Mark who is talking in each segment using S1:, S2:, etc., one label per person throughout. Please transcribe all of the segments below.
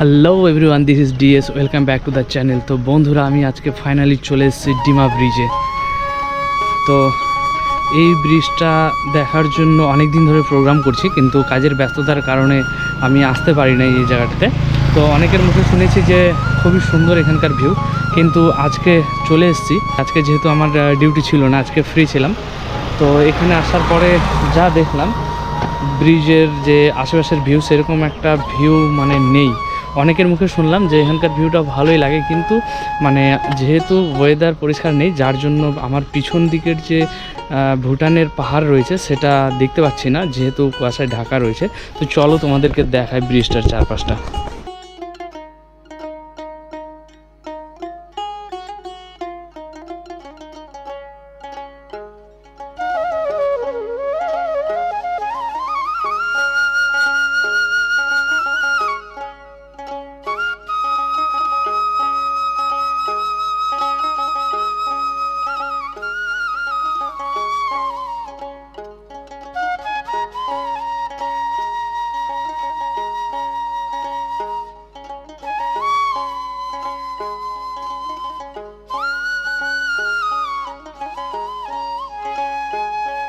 S1: Hello everyone this is DS welcome back to the channel তো বন্ধুরা, আমি আজকে ফাইনালি চলে এসেছি ডিমা ব্রিজে তো এই ব্রিজটা দেখার জন্য অনেক দিন ধরে প্রোগ্রাম করছি, কিন্তু কাজের ব্যস্ততার কারণে আমি আসতে পারি না এই জায়গাটাতে। তো অনেকের মুখে শুনেছি যে খুবই সুন্দর এখানকার ভিউ কিন্তু আজকে চলে এসেছি। আজকে যেহেতু আমার ডিউটি ছিল না, আজকে ফ্রি ছিলাম। তো এখানে আসার পরে যা দেখলাম ব্রিজের যে আশেপাশের ভিউ সেরকম একটা ভিউ মানে নেই। অনেকের মুখে শুনলাম যে এখানকার ভিউটা ভালোই লাগে, কিন্তু মানে যেহেতু ওয়েদার পরিষ্কার নেই, যার জন্য আমার পিছন দিকের যে ভুটানের পাহাড় রয়েছে সেটা দেখতে পাচ্ছি না, যেহেতু কুয়াশায় ঢাকা রয়েছে। তো চলো তোমাদেরকে দেখায় ব্রিজটার চারপাশটা।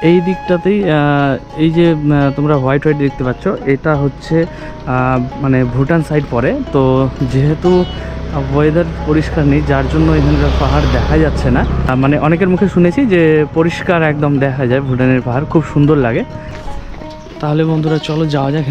S1: এই দিকটাতেই এই যে তোমরা হোয়াইট হোয়াইট দেখতে পাচ্ছ, এটা হচ্ছে মানে ভুটান সাইড পরে তো যেহেতু ওয়েদার পরিষ্কার নেই, যার জন্য এখানকার পাহাড় দেখা যাচ্ছে না। মানে অনেকের মুখে শুনেছি যে পরিষ্কার একদম দেখা যায়, ভুটানের পাহাড়, খুব সুন্দর লাগে। তাহলে বন্ধুরা, চলো যাওয়া যাক